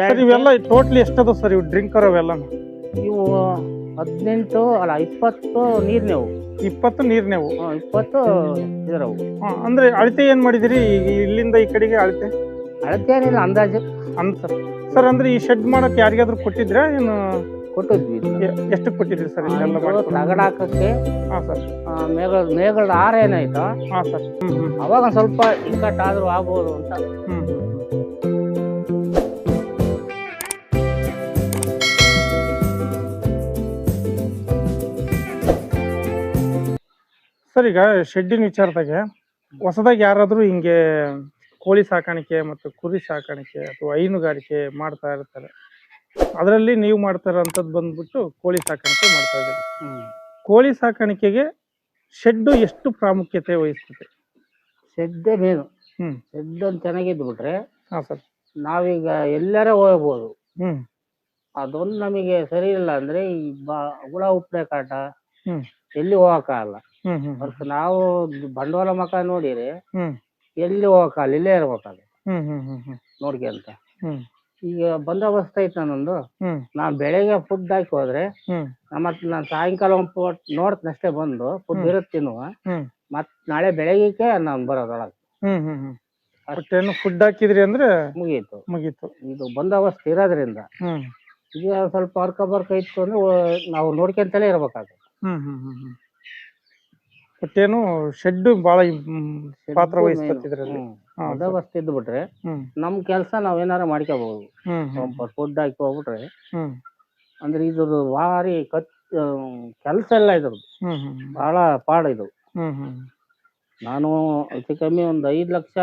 Sir ಇವೆಲ್ಲ totally ಎಷ್ಟದ sir ಇವು? ಡ್ರಿಂಕರ್ ಅವೆಲ್ಲ ಇವು ಹದಿನೆಂಟು ಅಲ್ಲ ಇಪ್ಪತ್ತು ನೀರ್ನೇವು ಇಪ್ಪತ್ತು ನೀರ್ನೇವು ಇಪ್ಪತ್ತು ಇದ್ರವು. ಅಂದ್ರೆ ಅಳತೆ ಏನ್ ಮಾಡಿದಿರಿ? ಇಲ್ಲಿಂದ ಈ ಕಡೆಗೆ ಅಳತೆ? ಅಳತೆ ಏನಿಲ್ಲ ಅಂದಾಜು. ಅಂತ ಸರ್ ಅಂದ್ರೆ ಈ ಶೆಡ್ ಮಾಡಕ್ ಯಾರಿಗಾದ್ರೂ ಕೊಟ್ಟಿದ್ರಾ? ಏನು? ಕೊಟ್ಟಿದ್ವಿ ಎಷ್ಟು ಕೊಟ್ಟಿದ್ರಿ ಸರ್ ತಗಡ ಹಾಕಕ್ಕೆ ಹಾಂ ಸರ್ ಮೇಗಳ ಮೇಗಳ ಆರ ಏನಾಯ್ತು ಹಾ ಸರ್ ಅವಾಗ ಸ್ವಲ್ಪ ಇಕ್ಕಟ್ಟಾದ್ರೂ ಆಗ್ಬೋದು ಅಂತ. ಹ್ಮ್. ಸರ್ ಈಗ ಶೆಡ್ಡಿನ ವಿಚಾರದಾಗೆ ಹೊಸದಾಗಿ ಯಾರಾದರೂ ಹಿಂಗೆ ಕೋಳಿ ಸಾಕಾಣಿಕೆ ಮತ್ತು ಕುರಿ ಸಾಕಾಣಿಕೆ ಅಥವಾ ಹೈನುಗಾರಿಕೆ ಮಾಡ್ತಾ ಇರ್ತಾರೆ. ಅದರಲ್ಲಿ ನೀವು ಮಾಡ್ತಾ ಇರೋಂಥದ್ದು ಬಂದ್ಬಿಟ್ಟು ಕೋಳಿ ಸಾಕಾಣಿಕೆ ಮಾಡ್ತಾ ಇದ್ದೀವಿ ಕೋಳಿ ಸಾಕಾಣಿಕೆಗೆ ಶೆಡ್ಡು ಎಷ್ಟು ಪ್ರಾಮುಖ್ಯತೆ ವಹಿಸ್ತದೆ? ಶೆಡ್ಡೇ ಮೇನು ಹ್ಮ್. ಶೆಡ್ ಒಂದು ಚೆನ್ನಾಗಿದ್ದು ಬಿಟ್ರೆ ಹಾಂ ಸರ್. ನಾವೀಗ ಎಲ್ಲರ ಹೋಗ್ಬೋದು. ಹ್ಮ್. ಅದೊಂದು ನಮಗೆ ಸರಿ ಇಲ್ಲ ಅಂದ್ರೆ ಈ ಬಾ ಹುಳ ಉಪ್ಪೆ ಕಾಟ ಹ್ಮ್. ಎಲ್ಲಿ ಹೋಗಕ್ಕಾಗಲ್ಲ. ಹ್ಮ್ ಹ್ಮ್ ನಾವು ಬಂಡವಾಳ ಮಕ ನೋಡಿರಿ ಹ್ಮ್. ಎಲ್ಲಿ ಹೋಗಕ್ಕಾಗಲ್ಲ ಇಲ್ಲೇ ಇರ್ಬೇಕಾಗ ಹ್ಮ್ ಹ್ಮ್ ಹ್ಮ್ ಹ್ಮ್. ಅಂತ. ಹ್ಮ್. ಈಗ ಬಂದೋಬಸ್ತ್ ಐತೆ ನನ್ನೊಂದು. ಹ್ಮ್. ನಾನ್ ಬೆಳಿಗ್ಗೆ ಫುಡ್ ಹಾಕಿ ಹೋದ್ರೆ ಹ್ಮ್. ಮತ್ತೆ ನಾನು ಸಾಯಂಕಾಲ ಒಂದು ನೋಡ್ತೀನಿ ಅಷ್ಟೇ ಬಂದು ಫುಡ್. ಇರುತ್ತೆ ತಿನ್ನುವ. ಹ್ಮ್. ನಾಳೆ ಬೆಳಗ್ಗೆ ನಾನು ಬರೋದೊಳಗೆ. ಹ್ಮ್ ಹ್ಮ್ ಹ್ಮ್. ಒಟ್ಟೇನು ಫುಡ್ ಹಾಕಿದ್ರಿ ಅಂದ್ರೆ ಮುಗೀತು. ಮುಗೀತು. ಇದು ಬಂದೋಬಸ್ತ್ ಇರೋದ್ರಿಂದ. ಹ್ಮ್. ಈಗ ಸ್ವಲ್ಪ ಅರ್ಕ ಬರ್ಕ ಇತ್ತು ಅಂದ್ರೆ ಓ- ನಾವು ನೋಡ್ಕೊಂತಲೇ ಇರ್ಬೇಕಾಗುತ್ತೆ. ಹ್ಮ್ ಹ್ಮ್ ಹ್ಮ್ ಹ್ಮ್. ಒಟ್ಟೇನು ಶೆಡ್ ಬಹಳ ಪಾತ್ರ ಸರ್. ಬಂದೋಬಸ್ತ್ ಇದ್ದು ಬಿಟ್ರೆ ಹ್ಮ್. ನಮ್ ಕೆಲಸ ನಾವೇನಾರ ಮಾಡ್ಕೋಬಹುದು ಹ್ಮ್ ಹ್ಮ್ ಸ್ವಲ್ಪ ಫುಡ್ ಹಾಕಿ ಹೋಗ್ಬಿಟ್ರೆ ಹ್ಮ್. ಅಂದ್ರೆ ಇದ್ರ ಭಾರಿ ಕತ್ ಕೆಲಸ ಎಲ್ಲ ಇದ್ರದ್ದು. ಹ್ಮ್ ಹ್ಮ್ ಬಹಳ ಪಾಡ ಇದು. ಹ್ಮ್ ಹ್ಮ್. ನಾನು ಹೆಚ್ಚು ಕಮ್ಮಿ ಒಂದ್ ಐದ್ ಲಕ್ಷ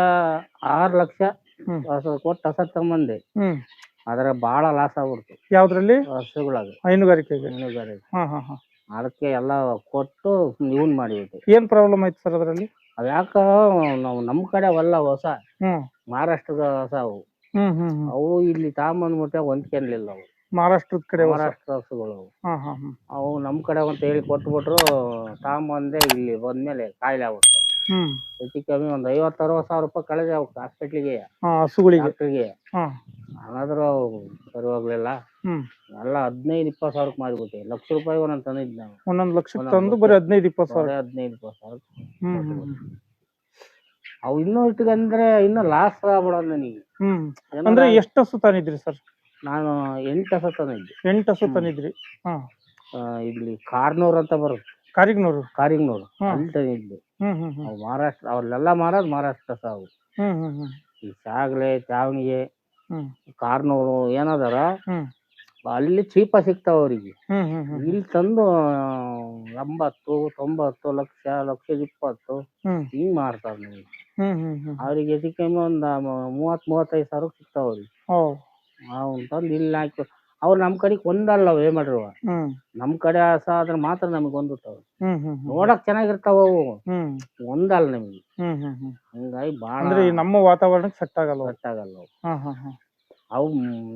ಆರ್ ಲಕ್ಷ ಹ್ಮ್. ಹಸ ಕೊಟ್ಟು ಹಸ ತಗೊಂಬಂದೆ. ಹ್ಮ್. ಆದ್ರೆ ಬಹಳ ಲಾಸ್ ಆಗ್ಬಿಡ್ತು. ಯಾವ್ದ್ರಲ್ಲಿ? ಹಸುಗಳಾಗ ಹೈನುಗಾರಿಕೆಗೆ. ಹೈನುಗಾರಿಕೆ. ಹಾ ಹಾ ಹಾ. ಅದಕ್ಕೆ ಎಲ್ಲ ಕೊಟ್ಟು ಇವನ್ ಮಾಡಿದ್ವಿ ಏನ್ ಪ್ರಾಬ್ಲಮ್ ಆಯ್ತು ಸರ್ ಅದರಲ್ಲಿ? ಅದ್ಯಾಕ ನಾವು ನಮ್ ಕಡೆ ಅವೆಲ್ಲ ಹೊಸ ಹ್ಮ್. ಮಹಾರಾಷ್ಟ್ರದ ಹೊಸ ಅವು. ಹ್ಮ್ ಹ್ಮ್ ಹ್ಮ್. ಅವು ಇಲ್ಲಿ ತಾಂಬಂದ್ಬಿಟ್ಟೆ ಹೊಂದ್ಕೊಂಡಿಲ್ಲ ಅವು ಮಹಾರಾಷ್ಟ್ರದ ಕಡೆ ಹೊಸ. ಮಹಾರಾಷ್ಟ್ರ ಹಸುಗಳು ಅವು. ಹಾ ಹಾ ಹಾ ಅವು ನಮ್ ಕಡೆ ಅಂತ ಹೇಳಿ ಕೊಟ್ಬಿಟ್ರು ತಾಂಬಂದೆ ಇಲ್ಲಿ ಬಂದ್ಮೇಲೆ ಕಾಯಿಲೆ ಆಗ್ಬಿಡ್ತು. ಹ್ಮ್. ಹೆಚ್ಚು ಕಮ್ಮಿ ಒಂದ್ ಐವತ್ತು ಅರವತ್ತು ಸಾವಿರ ರೂಪಾಯಿ ಕಳೆದೆ ಅವಕ್ಕೆ ಹಾಸ್ಪಿಟ್ಲಿಗೆ ಹಾ ಹಸುಗಳಿಗೆ. ಡಾಕ್ಟ್ರಿಗೆ ಹಾ. ಹಾಗಾದ್ರೂ ಅವು ಸರಿ ಹೋಗ್ಲಿಲ್ಲ ಹ್ಮ್. ಎಲ್ಲ ಹದಿನೈದು ಇಪ್ಪತ್ತು ಸಾವಿರಕ್ಕೆ ಮಾರಿಬಿಟ್ಟೆ ಲಕ್ಷ ರೂಪಾಯಿ ಒಂದೊಂದು ತಂದಿದ್ದು ನಾವು ಒಂದೊಂದ್ ಲಕ್ಷಕ್ಕೆ ತಂದು. ಬರೀ ಹದಿನೈದು ಇಪ್ಪತ್ತು ಸಾವಿರ. ಹದಿನೈದು ಇಪ್ಪತ್ತು ಸಾವಿರ. ಹ್ಮ್ ಹ್ಮ್ ಹ್ಮ್. ಅವು ಇನ್ನೂ ಇಟ್ಕಂದ್ರೆ ಇನ್ನೂ ಲಾಸ್ ಆಗ್ಬಿಡೋದು ನನಗೆ. ಹ್ಮ್. ಏನಾರ ಅಂದ್ರೆ ಎಷ್ಟು ಹಸು ತಂದಿದ್ರಿ ಸರ್? ನಾನು ಎಂಟು ಹಸು ತಂದಿದ್ದೆ. ಎಂಟು ಹಸು. ತಂದಿದ್ರಿ. ಹಾ. ಆ, ಇಲ್ಲಿ ಕಾರ್ನೂರ್ ಅಂತ ಬರುತ್ತೆ. ಕಾರಿಗ್ನೂರು? ಕಾರಿಂಗ್ನೂರು. ಅಲ್ಲಿ ತಂದಿದ್ದೆ. ಹ್ಮ್ ಹ್ಮ್ ಹ್ಮ್. ಅವು ಮಹಾರಾಷ್ಟ್ರ ಅವ್ರಲ್ಲೆಲ್ಲ ಮಾರೋದು ಮಹಾರಾಷ್ಟ್ರ ಸಾವು. ಹ್ಮ್ ಹ್ಮ್ ಹ್ಮ್. ಈ ಸಾಗ್ಲೆ ಚಾವಣಿಗೆ ಹ್ಮ್. ಕಾರ್ನೂರು ಏನದಾರ? ಹ್ಮ್. ಅಲ್ಲಿ ಚೀಪ ಸಿಗ್ತಾವ ಅವ್ರಿಗೆ. ಹ್ಮ್ ಹ್ಮ್ ಹ್ಮ್ ಇಲ್ಲಿ ತಂದು ಎಂಬತ್ತು ತೊಂಬತ್ತು ಲಕ್ಷ ಲಕ್ಷದ ಇಪ್ಪತ್ತು ಹ್ಮ್. ಹಿಂಗ್ ಮಾರ್ತಾರ ನೀವು ಹ್ಮ್ ಹ್ಮ್ ಹ್ಮ್. ಅವ್ರಿಗೆ ಎದಕ್ಕೆ ಒಂದ್ ಮೂವತ್ತು ಮೂವತ್ತೈದು ಸಾವಿರ ಸಿಗ್ತಾವ ಅವ್ರಿಗೆ. ಓ. ಅವ್ನು ತಂದು ಇಲ್ಲಿ ಹಾಕಿ ಅವ್ರು ನಮ್ ಕಡೆ ಒಂದಲ್ಲ ಅವು ಏನ್ ಮಾಡಿರುವ ಹ್ಮ್. ನಮ್ಮ ಕಡೆ ಆಸ ಆದ್ರೆ ಮಾತ್ರ ನಮ್ಗ್ ಒಂದುತ್ತಾವ ಹ್ಮ್ ಹ್ಮ್ ಹ್ಮ್. ನೋಡಕ್ ಚೆನ್ನಾಗಿರ್ತಾವ ಅವು. ಹ್ಮ್. ಒಂದಲ್ಲ ನಿಮ್ಗೆ. ಹ್ಮ್ ಹ್ಮ್ ಹ್ಮ್. ಹಂಗಾಗಿ ಬಾಳ ಅಂದ್ರೆ ಈ ನಮ್ಮ ವಾತಾವರಣಕ್ಕೆ ಸೆಟ್ ಆಗಲ್ಲ. ಸೆಟ್ ಆಗಲ್ಲ ಅವು. ಹಾ ಹಾ ಹಾ. ಅವು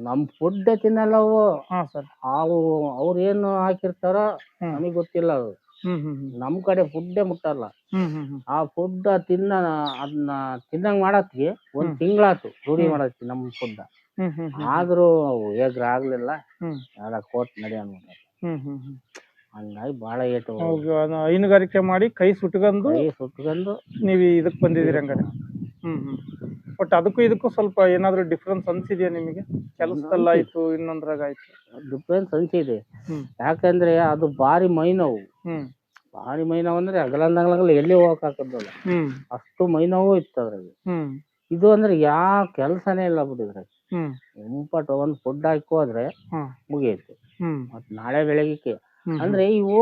ನಮ್ ಫುಡ್ ತಿನ್ನಲ್ಲ ಅವು. ಹಾ ಸರ್. ಅವು ಅವ್ರ ಏನು ಹಾಕಿರ್ತಾರ ಹ್ಮ್. ನಮಗೆ ಗೊತ್ತಿಲ್ಲ ಅದು. ಹ್ಮ್ ಹ್ಮ್ ಹ್ಮ್. ನಮ್ಮ ಕಡೆ ಫುಡ್ಡೇ ಮುಟ್ಟಲ್ಲ. ಹ್ಮ್ ಹ್ಮ್ ಹ್ಮ್. ಆ ಫುಡ್ ತಿನ್ನ ಅದನ್ನ ತಿನ್ನಂಗ್ ಮಾಡತ್ಗೆ ಒಂದ್ ತಿಂಗ್ಳಾತು ರೂಢಿ. ಮಾಡತ್ತಿ ನಮ್ ಫುಡ್ ಹ್ಮ್ ಹ್ಮ್ ಹ್ಮ್ ಆದ್ರೂ ಅವು ಹೇಗ್ರ ಆಗ್ಲಿಲ್ಲ. ಹ್ಮ್ ಎಲ್ಲ ಕೋಟ್ ನಡಿ ಅನ್ಬಿಟ್ಟ ಹ್ಮ್ ಹ್ಮ್ ಹ್ಮ್ ಹಂಗಾಗಿ ಭಾಳ ಏಟು ಅದು ಹೈನುಗಾರಿಕೆ ಮಾಡಿ ಕೈ ಸುಟ್ಕೊಂಡು ಕೈ ಸುಟ್ಕೊಂಡು ನೀವು ಇದಕ್ ಬಂದಿದ್ದೀರಿ ಹಂಗಾರೆ. ಹ್ಮ್ ಹ್ಮ್ ಬಟ್ ಅದಕ್ಕೂ ಇದಕ್ಕೂ ಸ್ವಲ್ಪ ಏನಾದ್ರು ಡಿಫ್ರೆನ್ಸ್ ಅನ್ಸಿದ್ಯಾ ನಿಮಗೆ? ಕೆಲಸದಲ್ಲಾಯ್ತು ಇನ್ನೊಂದ್ರಾಗಾಯ್ತು ಡಿಫ್ರೆನ್ಸ್ ಅನ್ಸಿದೆ. ಹ್ಮ್ ಯಾಕಂದ್ರೆ ಅದು ಭಾರಿ ಮೈನವು. ಹ್ಮ್ ಭಾರಿ ಮೈ ನೋವು ಅಂದ್ರೆ ಅಗಲಂದಗಲ ಎಲ್ಲಿ ಹೋಗಕ್ ಹ್ಮ್ ಅಷ್ಟು ಮೈ ನೋವು ಇತ್ತು ಅದ್ರಲ್ಲಿ. ಹ್ಮ್ ಇದು ಅಂದ್ರೆ ಯಾವ ಕೆಲಸನೇ ಇಲ್ಲ ಬಿಟ್ಟಿದ್ರೆ ಹ್ಮ್. ಇಂಪಟ್ ಒಂದ್ ಫುಡ್ ಹಾಕಿ ಹೋದ್ರೆ ಹ್ಮ್. ಮುಗಿಯುತ್ತೆ. ಹ್ಮ್. ಮತ್ ನಾಳೆ ಬೆಳಗ್ಗೆ ಹ್ಮ್ ಅಂದ್ರೆ ಇವು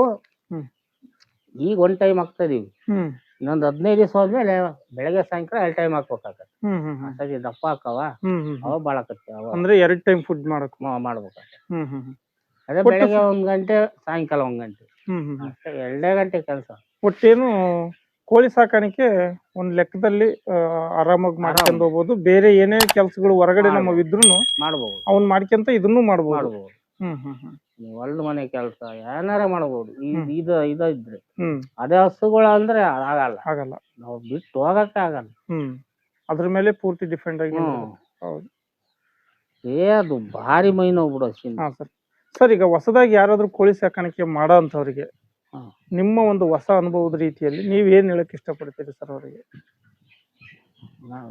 ಹ್ಮ್. ಈಗ ಒಂದ್ ಟೈಮ್ ಹಾಕ್ತಾ ಇದೀವಿ. ಹ್ಮ್. ಇನ್ನೊಂದ್ ಹದಿನೈದು ದಿವಸ ಹೋದ್ಮೇಲೆ ಬೆಳಗ್ಗೆ ಸಾಯಂಕಾಲ ಎರಡ್ ಟೈಮ್ ಹಾಕ್ಬೇಕಾಗತ್ತೆ. ಹ್ಮ್ ಹ್ಮ್ ಹ್ಮ್. ಅಷ್ಟಾಗಿ ದಪ್ಪ ಹಾಕವ ಹ್ಮ್ ಹ್ಮ್ ಅವ ಬಾಳಕತ್ತೆ ಅವ ಅಂದ್ರೆ ಎರಡ್ ಟೈಮ್ ಫುಡ್ ಮಾಡಕ್ ಮಾ- ಮಾಡ್ಬೇಕಾಗತ್ತೆ. ಹ್ಮ್ ಹ್ಮ್ ಹ್ಮ್. ಅದೇ ಒಟ್ಟು ಬೆಳಗ್ಗೆ ಒಂದ್ ಗಂಟೆ ಸಾಯಂಕಾಲ ಒಂದ್ ಗಂಟೆ. ಹ್ಮ್ ಹ್ಮ್ ಹ್ಮ್. ಅಷ್ಟೇ ಎರಡೇ ಗಂಟೆ ಕೆಲಸ. ಒಟ್ಟೇನು ಕೋಳಿ ಸಾಕಾಣಿಕೆ ಒಂದ್ ಲೆಕ್ಕದಲ್ಲಿ ಆರಾಮಾಗಿ ಮಾಡ್ಕೊಂಡು ಹೋಗ್ಬೋದು. ಬೇರೆ ಏನೇ ಕೆಲ್ಸಗಳು ಹೊರಗಡೆ ನಮ್ಮವ್ ಇದ್ರೂನು ಮಾಡ್ಬೋದು. ಅವ್ನ್ ಮಾಡ್ಕೊಂತ ಇದನ್ನು ಮಾಡ್ಬೋದು. ಮಾಡ್ಬೋದು. ಹ್ಮ್ ಹ್ಮ್ ಹ್ಮ್. ನೀವು ಹೊಲ್ದ ಮನೆ ಕೆಲಸ ಏನಾರ ಮಾಡ್ಬೋದು. ಈ ಹ್ಮ್. ಇದ ಇದ್ರೆ. ಹ್ಮ್. ಅದೇ ಹಸುಗಳು ಅಂದ್ರೆ ಆಗಲ್ಲ. ಆಗಲ್ಲ. ನಾವು ಬಿಟ್ಟು ಹೋಗಕ್ಕೆ ಆಗಲ್ಲ. ಹ್ಮ್. ಅದ್ರ ಮೇಲೆ ಪೂರ್ತಿ ಡಿಪೆಂಡ್ ಆಗಿ ಹ್ಮ್. ಹೌದು. ಏ ಅದು ಭಾರಿ ಮೈ ನೋವು ಬಿಡು ಹಸಿಂದ ಹಾ ಸರ್. ಸರ್ ಈಗ ಹೊಸದಾಗಿ ಯಾರಾದ್ರೂ ಕೋಳಿ ಸಾಕಾಣಿಕೆ ಮಾಡೋ ಅಂಥವ್ರಿಗೆ ಹಾ. ನಿಮ್ಮ ಒಂದು ಹೊಸ ಅನುಭವದ ರೀತಿಯಲ್ಲಿ ನೀವು ಏನ್ ಹೇಳಕ್ ಇಷ್ಟಪಡ್ತೀರಿ ಸರ್ ಅವರಿಗೆ? ನಾವು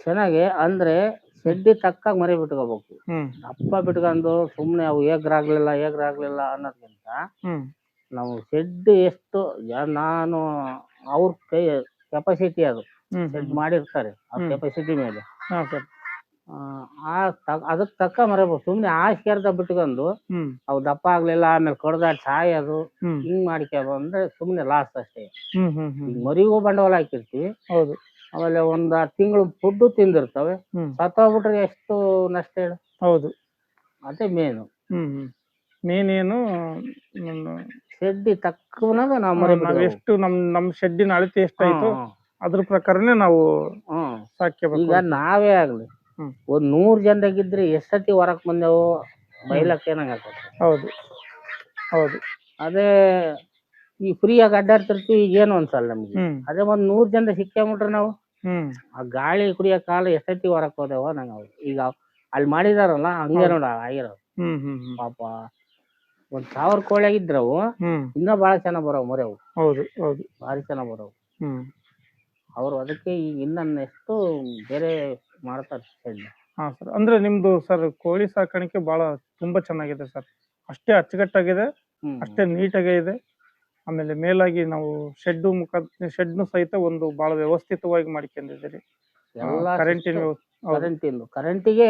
ಚೆನ್ನಾಗಿ ಅಂದ್ರೆ ಶೆಡ್ಡಿ ತಕ್ಕಾಗ ಮರಿ ಬಿಟ್ಕೋಬೇಕು. ಹ್ಮ್. ಅಪ್ಪ ಬಿಟ್ಕೊಂಡು ಸುಮ್ಮನೆ ಅವು ಏಗ್ರಾಗ್ಲಿಲ್ಲ ಏಗ್ರಾಗ್ಲಿಲ್ಲ ಅನ್ನೋದ್ಕಿಂತ ಹ್ಮ್. ನಾವು ಶೆಡ್ ಎಷ್ಟು ನಾನು ಅವ್ರ ಕೈ ಕೆಪಾಸಿಟಿ ಅದು. ಹ್ಮ್ ಶೆಡ್ ಮಾಡಿರ್ತಾರೆ ಆ ಹ್ಮ್. ಕೆಪಾಸಿಟಿ ಮೇಲೆ. ಹಾ ಸರ್. ಆ, ತ- ಅದಕ್ಕೆ ತಕ್ಕ ಸುಮ್ನೆ ಸುಮ್ಮನೆ ಆಸ್ಕರ್ದ ಬಿಟ್ಕೊಂಡು ಹ್ಮ್. ಅವು ದಪ್ಪ ಆಗ್ಲಿಲ್ಲ ಆಮೇಲೆ ಕಡ್ದಾಡ್ ಸಾಯೋದು ಹ್ಮ್. ಹಿಂಗ್ ಮಾಡ್ಕೊಂಡು ಬಂದ್ರೆ ಸುಮ್ನೆ ಲಾಸ್ ಅಷ್ಟೇ. ಹ್ಮ್ ಹ್ಮ್ ಹ್ಮ್. ಈಗ ಮರಿಗೂ ಬಂಡವಾಳ ಹಾಕಿರ್ತೀವಿ. ಹೌದು. ಆಮೇಲೆ ಒಂದ್ ತಿಂಗಳು ಫುಡ್ ತಿಂದಿರ್ತವೆ. ಹ್ಮ್. ಸತ್ತೋಗ್ಬಿಟ್ರೆ ಎಷ್ಟು ನಷ್ಟ ಹೇಳು? ಹೌದು. ಅದೇ ಮೇನು ಮೇನ್ ಏನು ಮೇನೇನು ಶೆಡ್ಡಿ ತಕ್ಕನಾಗ ನಾವು ಮರಿ ನಾವ್ ಎಷ್ಟು ನಮ್ ನಮ್ ಶೆಡ್ಡಿನ ಅಳತೆ ಎಷ್ಟಾಯ್ತು ಅದ್ರ ಪ್ರಕಾರನೇ ನಾವು ಹ್ಮ್. ಸಾಕ್ಯಬೇಕು ಈಗ ನಾವೇ ಆಗ್ಲಿ. ಹ್ಮ್. ಒಂದ್ ನೂರ್ ಜನದಾಗಿದ್ರೆ ಎಷ್ಟತಿ ಹೊರಕ್ ಬಂದೆವು ಬೈಲಕ್ ಏನಾಗ ಹೌದು. ಹೌದು. ಅದೇ ಈ ಫ್ರೀಯಾಗಿ ಅಡ್ಡಾಡ್ತಿರ್ತೀವಿ ಈಗ ಏನು ಅನ್ಸಲ್ಲ ನಮ್ಗೆ. ಹ್ಮ್. ಅದೇ ಒಂದ್ ನೂರ್ ಜನ ಸಿಕ್ಕಾಬಿಟ್ರೆ ನಾವು ಹ್ಮ್. ಆ ಗಾಳಿ ಕುಡಿಯೋ ಕಾಲ ಎಷ್ಟೈತಿ ಹೊರಕ್ ಹೋದೆವ ನಂಗೆ ಅವ್ರು. ಈಗ ಅಲ್ಲಿ ಮಾಡಿದಾರಲ್ಲ ಹಂಗೆ ನೋಡ ಆಗಿರೋ ಹ್ಮ್ ಹ್ಮ್ ಹ್ಮ್. ಪಾಪ ಒಂದ್ ಸಾವಿರ ಕೋಳಿ ಆಗಿದ್ರವು ಹ್ಮ್. ಇನ್ನೂ ಭಾಳ ಚೆನ್ನಾಗ್ ಮೊರೆ ಮೊರೆವು. ಹೌದು ಹೌದು. ಭಾರಿ ಚೆನ್ನಾಗ್ ಬರೋವು. ಹ್ಮ್. ಅವ್ರು ಅದಕ್ಕೆ ಈಗ ಇನ್ನ ಎಷ್ಟು ಬೇರೆ ಮಾಡ್ತಾರೆ ಶೆಡ್ ಹಾ ಸರ್ ಅಂದ್ರೆ ನಿಮ್ದು ಸರ್ ಕೋಳಿ ಸಾಕಾಣಿಕೆ ಬಹಳ ತುಂಬಾ ಚೆನ್ನಾಗಿದೆ ಸರ್. ಅಷ್ಟೇ ಅಚ್ಚುಕಟ್ಟಾಗಿದೆ ಅಷ್ಟೇ ನೀಟಾಗೇ ಇದೆ. ಆಮೇಲೆ ಮೇಲಾಗಿ ನಾವು ಶೆಡ್ ಮುಖ ಶೆಡ್ನು ಸಹಿತ ಒಂದು ಬಹಳ ವ್ಯವಸ್ಥಿತವಾಗಿ ಮಾಡ್ಕೊಂಡಿದ್ದೀರಿ. ಎಲ್ಲ ಕರೆಂಟಿನ ಕರೆಂಟಿಂದು ಕರೆಂಟಿಗೆ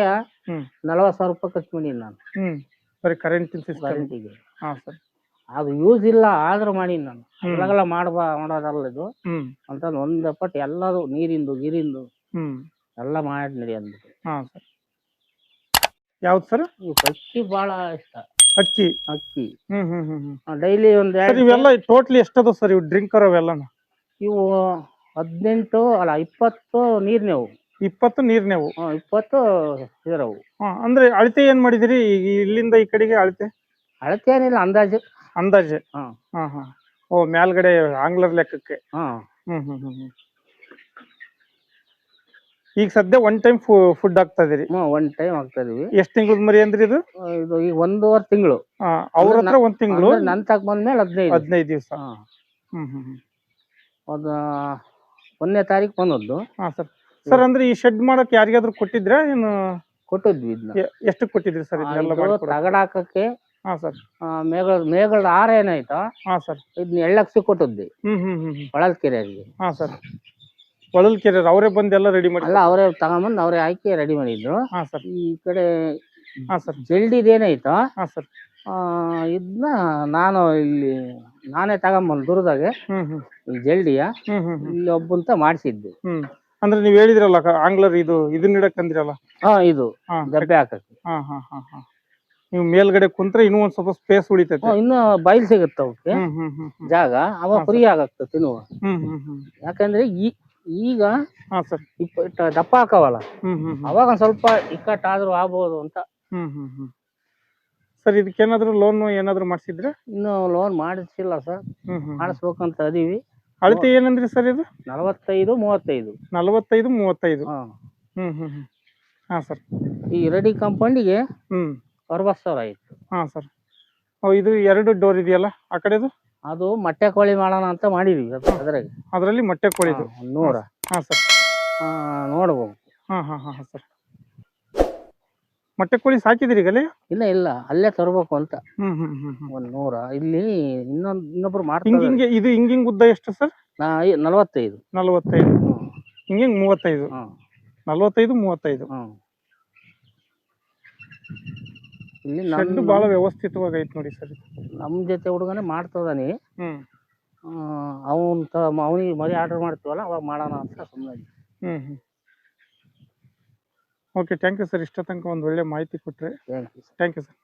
ಹ್ಮ್. ನಲವತ್ತು ಸಾವಿರ ರೂಪಾಯಿ ಖರ್ಚು ಮಾಡೀನಿ ನಾನು. ಹ್ಮ್ ಬರೀ ಕರೆಂಟಿನ ಸಿಸ್ಟಮ್ ಕರೆಂಟಿಗೆ ಹಾ ಸರ್. ಅದು ಯೂಸ್ ಇಲ್ಲ ಆದ್ರೂ ಮಾಡಿ ನಾನು. ಹ್ಮ್. ಮಾಡ್ಬಾ ಮಾಡೋದಲ್ಲ ಇದು. ಹ್ಮ್. ಅಂತ ಒಂದ್ ಪಟ್ಟು ಎಲ್ಲಾರು ನೀರಿಂದು ಗಿರಿಂದು. ಹ್ಮ್. ಎಲ್ಲ ಮಾಡಿ ನಡಿ ಅಂದ್ಬಿಟ್ಟು ಹಾ ಸರ್. ಯಾವ್ದು ಸರ್? ಇವ್ ಅಕ್ಕಿ ಭಾಳ ಇಷ್ಟ. ಅಕ್ಕಿ? ಅಕ್ಕಿ. ಹ್ಮ್ ಹ್ಮ್ ಹ್ಮ್ ಹ್ಮ್. ಡೈಲಿ ಒಂದ್ ಸರ್ ಎರಡು ಇವೆಲ್ಲ ಟೋಟ್ಲಿ ಎಷ್ಟದ ಸರ್ ಇವು ಡ್ರಿಂಕರ್ ಅವೆಲ್ಲನ? ಇವು ಹದಿನೆಂಟು ಅಲ್ಲ ಇಪ್ಪತ್ತು ನೀರ್ನೇವು ಇಪ್ಪತ್ತು ನೀರ್ನೇವು ಹ್ಮ್, ಇಪ್ಪತ್ತು ಇದರವು. ಹಾ ಅಂದ್ರೆ ಅಳತೆ ಏನ್ ಮಾಡಿದಿರಿ? ಈಗ ಇಲ್ಲಿಂದ ಈ ಕಡೆಗೆ ಅಳತೆ? ಅಳತೆ ಏನಿಲ್ಲ ಅಂದಾಜು. ಅಂದಾಜೆ? ಹಾ. ಹಾ ಹಾಂ. ಓ ಮ್ಯಾಲ್ಗಡೆ ಆಂಗ್ಲರ್ ಲೆಕ್ಕಕ್ಕೆ? ಹಾ. ಹ್ಮ್ ಹ್ಮ್ ಹ್ಮ್ ಹ್ಮ್. ಈಗ ಸದ್ಯ ಒನ್ ಟೈಮ್ ಫುಡ್ ಹಾಕ್ತಾ ಇದೀರಿ? ಹ್ಮ್ ಒಂದ್ ಟೈಮ್ ಹಾಕ್ತಾ ಇದೀವಿ. ಎಷ್ಟ್ ತಿಂಗಳ ಮರಿ ಅಂದ್ರಿ ಇದು? ಇದು ಈಗ ಒಂದೂವರೆ ತಿಂಗಳು. ಅವ್ರ ಹತ್ರ ಒಂದ್ ತಿಂಗಳು? ನನ್ ತಕ್ ಬಂದ್ಮೇಲೆ ಹದಿನೈದು ಹದಿನೈದು ದಿವಸ. ಹ್ಮ್ ಹ್ಮ್ ಹ್ಮ್. ಒಂದು ಒಂದನೇ ತಾರೀಕು ಬಂದದ್ದು. ಹಾ ಸರ್. ಸರ್ ಅಂದ್ರೆ ಈ ಶೆಡ್ ಮಾಡಕ್ ಯಾರಿಗಾದ್ರೂ ಕೊಟ್ಟಿದ್ರೆ? ಏನು ಕೊಟ್ಟಿದ್ವಿ ಎಷ್ಟು ಕೊಟ್ಟಿದ್ರಿ ಸರ್ ತಗಡ ಹಾಕಕ್ಕೆ ಹಾ ಸರ್. ಆ, ಮೇಗಳ ಮೇಗಳ ಆರ ಏನಾಯ್ತು ಹಾ ಸರ್. ಇದನ್ನ ಎಳ್ಳಕ್ಸಿ ಕೊಟ್ಟಿದ್ವಿ. ಹ್ಮ್ ಹ್ಮ್ ಹ್ಮ್ ಹೊಳಲ್ಕೆರೆಯಲ್ಲಿ ಹಾ ಸರ್. ಒಳಲ್ ಕೆರೆ ಅವರೇ ಬಂದು ಎಲ್ಲ ರೆಡಿ ಮಾಡಿ ಅಲ್ಲ ಅವರೇ ತಗೊಂಬಂದು ಅವರೇ ಹಾಕಿ ರೆಡಿ ಮಾಡಿದ್ರು. ಹಾ ಸರ್. ಈ ಕಡೆ ಹಾ ಸರ್. ಜಲ್ಡಿದ್ ಏನಾಯ್ತಾ? ಹಾ ಸರ್. ಇದನ್ನ ನಾನು ಇಲ್ಲಿ ನಾನೇ ತಗೊಂಬಂದು ದುರ್ದಾಗೆ ಹ್ಮ್ ಹ್ಮ್. ಈ ಜಲ್ಡಿಯ ಹ್ಮ್ ಹ್ಮ್ ಹ್ಮ್. ಇಲ್ಲಿ ಒಬ್ಬಂತ ಮಾಡಿಸಿದ್ದೆ. ಹ್ಮ್. ಅಂದ್ರೆ ನೀವ್ ಹೇಳಿದ್ರಲ್ಲ ಕ- ಆಂಗ್ಲರ್ ಇದು ಇದನ್ನ ಇಡಕ್ ಅಂದಿರಲ್ಲ? ಹಾ ಇದು ಹಾ. ಗಬ್ಬೆ ಹಾಕಕ್ಕೆ. ಹಾ ಹಾ ಹಾ ಹಾ. ನೀವು ಮೇಲ್ಗಡೆ ಕುಂತ್ರೆ ಇನ್ನೂ ಒಂದ್ ಸ್ವಲ್ಪ ಸ್ಪೇಸ್ ಉಳಿತೈತೆ. ಹ್ಮ್, ಇನ್ನು ಬಯಲು ಸಿಗುತ್ತೆ ಅವಕ್ಕೆ. ಹ್ಮ್ ಹ್ಮ್ ಜಾಗ ಅವ ಫ್ರೀ ಆಗತ್ತೆ ತಿನ್ನುವ. ಹ್ಮ್ ಹ್ಮ್ ಹ್ಮ್. ಯಾಕಂದ್ರೆ ಈ ಈಗ ಹಾ ಸರ್. ಇಪ್ಪ ಇಟ್ಟ ದಪ್ಪ ಹಾಕವಲ್ಲ. ಹ್ಮ್ ಹ್ಮ್ ಹ್ಮ್. ಅವಾಗ ಒಂದ್ ಸ್ವಲ್ಪ ಇಕ್ಕಟ್ಟಾದ್ರೂ ಆಗ್ಬೋದು ಅಂತ. ಹ್ಮ್ ಹ್ಮ್ ಹ್ಮ್. ಸರ್ ಇದಕ್ಕೇನಾದ್ರೂ ಲೋನ್ ಏನಾದ್ರು ಮಾಡಿಸಿದ್ರೆ? ಇನ್ನು ಲೋನ್ ಮಾಡಿಸಿಲ್ಲ ಸರ್. ಹ್ಮ್ ಹ್ಮ್ ಮಾಡಿಸ್ಬೇಕಂತ ಅದೀವಿ ಅಳತೆ ಏನಂದ್ರಿ ಸರ್ ಇದು? ನಲವತ್ತೈದು ಮೂವತ್ತೈದು. ನಲವತ್ತೈದು ಮೂವತ್ತೈದು. ಹಾ. ಹ್ಮ್ ಹ್ಮ್ ಹ್ಮ್. ಹಾ ಸರ್. ಈ ರೆಡಿ ಕಂಪೌಂಡಿಗೆ ಹ್ಮ್. ಅರವತ್ತು ಸಾವಿರ ಆಯ್ತು. ಹಾ ಸರ್. ಓ ಇದು ಎರಡು ಡೋರ್ ಇದೆಯಲ್ಲ ಆ ಕಡೆದು? ಅದು ಮೊಟ್ಟೆ ಕೋಳಿ ಮಾಡೋಣ ಅಂತ ಮಾಡಿದ್ವಿ ಅದ್- ಅದ್ರಾಗ. ಅದರಲ್ಲಿ ಮೊಟ್ಟೆ ಒಂದ್ ನೂರ. ಹಾ ಸರ್. ನೋಡ್ಬೋದು. ಹಾ ಹಾ ಹಾ ಹಾ ಸರ್. ಮೊಟ್ಟೆ ಕೋಳಿ ಸಾಕಿದ್ರಿ ಈಗಲೇ ಇಲ್ಲ ಇಲ್ಲ ಅಲ್ಲೇ ತರಬೇಕು ಅಂತ. ಹ್ಮ್ ಹ್ಮ್ ಹ್ಮ್ ಹ್ಮ್. ಒಂದ್ ನೂರ. ಇಲ್ಲಿ ಇನ್ನೊಂದ್ ಇನ್ನೊಬ್ರು ಹಿಂಗ್ ಮಾಡ್ತಾರೆ. ಹಿಂಗೆ ಇದು ಹಿಂಗ ಹಿಂಗ್ ಉದ್ದ ಎಷ್ಟು ಸರ್? ನಾ ಐ- ನಲವತ್ತೈದು. ನಲವತ್ತೈದು. ಹಿಂಗೆ ಮೂವತ್ತೈದು. ಹ್ಮ್. ನಲವತ್ತೈದು ಮೂವತ್ತೈದು. ಹ್ಮ್. ಇಲ್ಲಿ ಶೆಡ್ ಬಹಳ ವ್ಯವಸ್ಥಿತವಾಗಿ ಐತೆ ನೋಡಿ ಸರ್. ನಮ್ಮ ಜೊತೆ ಹುಡುಗನೇ ಮಾಡ್ತದಾನಿ ಹ್ಮ್. ಅವನ್ ಅವನಿಗೆ ಮರಿ ಆರ್ಡರ್ ಮಾಡ್ತೀವಲ್ಲ ಅವಾಗ ಮಾಡೋಣ ಅಂತ ಸುಮ್ಮನೆ ಹ್ಮ್ ಹ್ಮ್. ಓಕೆ ಥ್ಯಾಂಕ್ ಯು ಸರ್ ಇಷ್ಟ ತನಕ ಒಂದು ಒಳ್ಳೆ ಮಾಹಿತಿ ಕೊಟ್ಟರೆ ಥ್ಯಾಂಕ್ ಯು ಸರ್